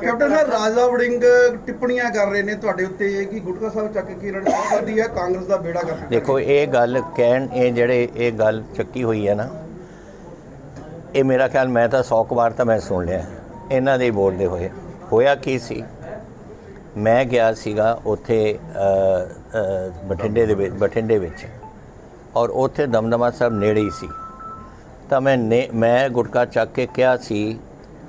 Captain Raja Warring ਟਿੱਪਣੀਆਂ ਕਰ ਰਹੇ ਨੇ ਤੁਹਾਡੇ ਉੱਤੇ ਕਿ ਗੁਟਕਾ ਸਾਹਿਬ ਚੱਕ ਕੇ ਰਣ ਸਕਦੀ ਹੈ, ਕਾਂਗਰਸ ਦਾ ਬੇੜਾ ਕਰ ਦੇਖੋ, ਇਹ ਗੱਲ ਕਹਿਣ, ਇਹ ਜਿਹੜੇ ਇਹ ਗੱਲ ਚੱਕੀ ਹੋਈ ਹੈ ਨਾ, ਇਹ ਮੇਰਾ ਖਿਆਲ ਮੈਂ ਤਾਂ 100 ਕੁ ਵਾਰ ਤਾਂ ਮੈਂ ਸੁਣ ਲਿਆ, ਇਹਨਾਂ ਦੇ ਬੋਲਦੇ ਹੋਏ। ਹੋਇਆ ਕੀ ਸੀ? ਮੈਂ ਗਿਆ ਸੀਗਾ ਉੱਥੇ ਬਠਿੰਡੇ ਦੇ ਵਿੱਚ, ਬਠਿੰਡੇ ਵਿੱਚ, ਔਰ ਉੱਥੇ ਦਮਦਮਾ ਸਾਹਿਬ ਨੇੜੇ ਹੀ ਸੀ। ਤਾਂ ਮੈਂ ਨੇ, ਮੈਂ ਗੁਟਕਾ ਚੱਕ ਕੇ ਕਿਹਾ ਸੀ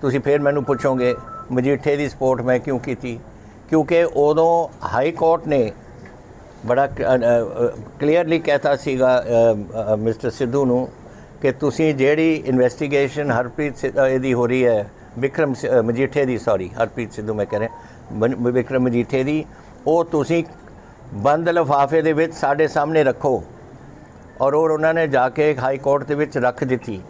ਤੁਸੀਂ ਫਿਰ ਮੈਨੂੰ ਪੁੱਛੋਗੇ, ਮਜੀਠੇ ਦੀ ਸਪੋਰਟ ਮੈਂ ਕਿਉਂ ਕੀਤੀ? ਕਿਉਂਕਿ ਉਦੋਂ ਹਾਈ ਕੋਰਟ ਨੇ ਬੜਾ ਕਲੀਅਰਲੀ ਕਹਿਤਾ ਸੀਗਾ ਮਿਸਟਰ ਸਿੱਧੂ ਨੂੰ ਕਿ ਤੁਸੀਂ ਜਿਹੜੀ ਇਨਵੈਸਟੀਗੇਸ਼ਨ ਹਰਪ੍ਰੀਤ ਸਿ- ਇਹਦੀ ਹੋ ਰਹੀ ਹੈ, ਵਿਕਰਮ ਸਿ- ਮਜੀਠੇ ਦੀ ਸੌਰੀ ਹਰਪ੍ਰੀਤ ਸਿੱਧੂ ਮੈਂ ਕਹਿ ਰਿਹਾ ਬਨ- ਵਿਕਰਮ ਮਜੀਠੇ ਦੀ, ਉਹ ਤੁਸੀਂ ਬੰਦ ਲਿਫਾਫੇ ਦੇ ਵਿੱਚ ਸਾਡੇ ਸਾਹਮਣੇ ਰੱਖੋ। ਔਰ ਉਹ ਉਹਨਾਂ ਨੇ ਜਾ ਕੇ ਹਾਈ ਕੋਰਟ ਦੇ ਵਿੱਚ ਰੱਖ ਦਿੱਤੀ।